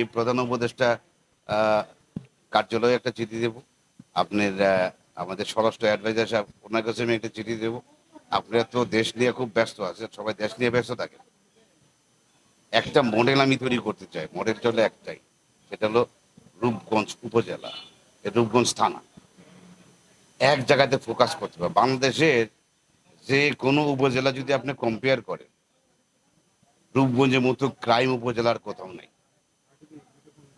এই প্রধান উপদেষ্টা কার্যালয়ে একটা চিঠি দেব। আপনার আমাদের স্বরাষ্ট্র অ্যাডভাইজার সাহেব, ওনার কাছে আমি একটা চিঠি দেবো। আপনারা তো দেশ নিয়ে খুব ব্যস্ত আছেন, সবাই দেশ নিয়ে ব্যস্ত থাকেন। একটা মডেল আমি তৈরি করতে চাই, মডেল চলে একটাই, সেটা হলো রূপগঞ্জ উপজেলা রূপগঞ্জ থানা। এক জায়গাতে ফোকাস করতে হবে। বাংলাদেশের যে কোনো উপজেলা যদি আপনি কম্পেয়ার করেন, রূপগঞ্জের মতো ক্রাইম উপজেলার কোথাও নেই।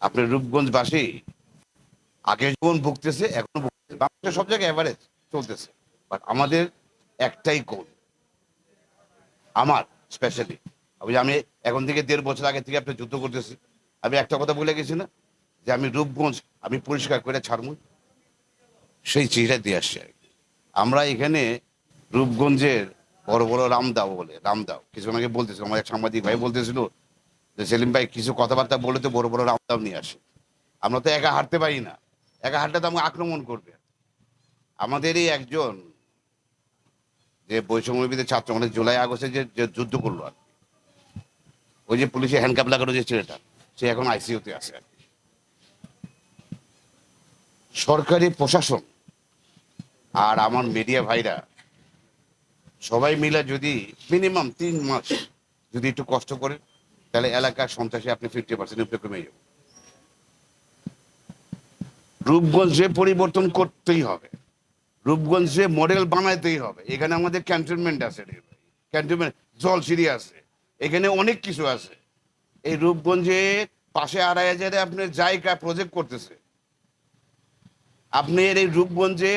আপনার রূপগঞ্জবাসী আগে যেমন ভুগতেছে, এখনও ভুগতেছে। বাংলাদেশের সব জায়গায় অ্যাভারেজ চলতেছে। বাট আমাদের একটাই কোন আমার স্পেশালি আমি এখন থেকে দেড় বছর আগে থেকে আপনি যুদ্ধ করতেছি। আমি একটা কথা বলে গেছি না? যে আমি রূপগঞ্জ, আমি পরিষ্কার করে ছাড়ব। সেই চিঠিটা দিয়ে আসছি আর কি। আমরা এখানে রূপগঞ্জের বড় বড় রামদাও বলে, রামদাও। কিছু আগে বলতেছিল আমার এক সাংবাদিক ভাই বলতেছিল যে সেলিম ভাই কিছু কথাবার্তা বলে তো বড় বড় রামদাও নিয়ে আসে আমরা তো একা হাঁটতে পারি না একা হাঁটলে তো আমাকে আক্রমণ করবে আমাদেরই একজন যে বৈষম্যবিধি ছাত্র মানে জুলাই আগস্টে যে যুদ্ধ করল আর। ওই যে পুলিশে হ্যান্ডকাপ লাগানো যে ছেলেটা, সে এখন আইসিইউতে আছে আর কি। সরকারি প্রশাসন আর আমার মিডিয়া ভাইরা সবাই মিলে যদি মিনিমাম তিন মাস যদি একটু কষ্ট করে তাহলে এলাকার সন্ত্রাসী আপনি ফিফটি পার্সেন্ট উপরে কমে যাবে। রূপগঞ্জে পরিবর্তন করতেই হবে। রূপগঞ্জে মডেল বানাইতেই হবে। এখানে আমাদের ক্যান্টনমেন্ট আছে ক্যান্টনমেন্ট জলসিঁড়ি আছে। এখানে অনেক কিছু আছে। এই রূপগঞ্জে পাশে আড়াই হাজারে আপনার জায়গা প্রজেক্ট করতেছে। আপনার এই রূপগঞ্জে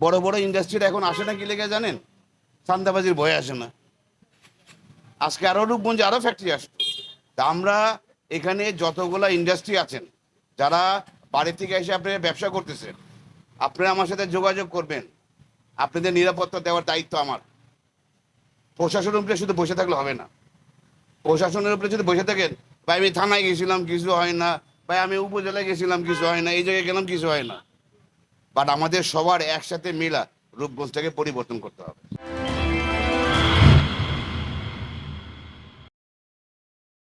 বড় বড় ইন্ডাস্ট্রিটা এখন আসে না কি লেগে জানেন? চান্দাবাজির ভয় আসে না। আজকে আরও রূপগঞ্জে আরও ফ্যাক্টরি আসতো তা আমরা এখানে যতগুলা ইন্ডাস্ট্রি আছেন, যারা বাড়ি থেকে এসে আপনি ব্যবসা করতেছেন, আপনারা আমার সাথে যোগাযোগ করবেন। আপনাদের নিরাপত্তা দেওয়ার দায়িত্ব আমার। প্রশাসনের উপরে শুধু বসে থাকলে হবে না। প্রশাসনের উপরে যদি বসে থাকেন, ভাই আমি থানায় গেছিলাম, কিছু হয় না। ভাই আমি উপজেলায় গেছিলাম, কিছু হয় না। এই জায়গায় গেলাম, কিছু হয় না। বাট আমাদের সবার একসাথে মিলা রূপগঞ্জটাকে পরিবর্তন করতে হবে।